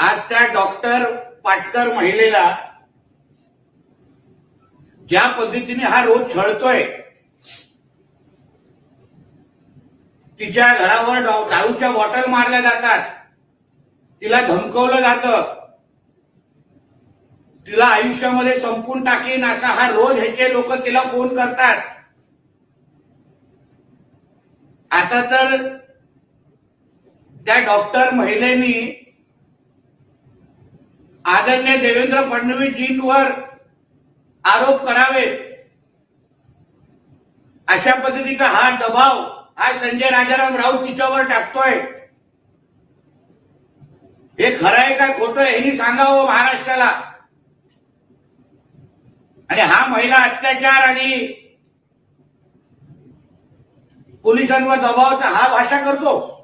आज त्या डॉक्टर पाटकर महिलेला ज्या पद्धतीने हा रोज छळतोय तिच्या घरावर दारूच्या बॉटल मारल्या जातात तिला धमकवलं जातं तिला आयुष्यामध्ये संपून टाकेन असा हा रोज ह्याचे लोक तिला फोन करतात. आता तर त्या डॉक्टर महिलेनी आदरणीय देवेंद्र फडणवीसजींवर आरोप करावे. अशा पद्धतीचा हा दबाव हा संजय राजाराम राऊत तिच्यावर टाकतोय. हे खरं आहे का खोटं यांनी ह्यांनी सांगावं महाराष्ट्राला. आणि हा महिला अत्याचार आणि पोलिसांवर दबावाचा हा भाषा करतो.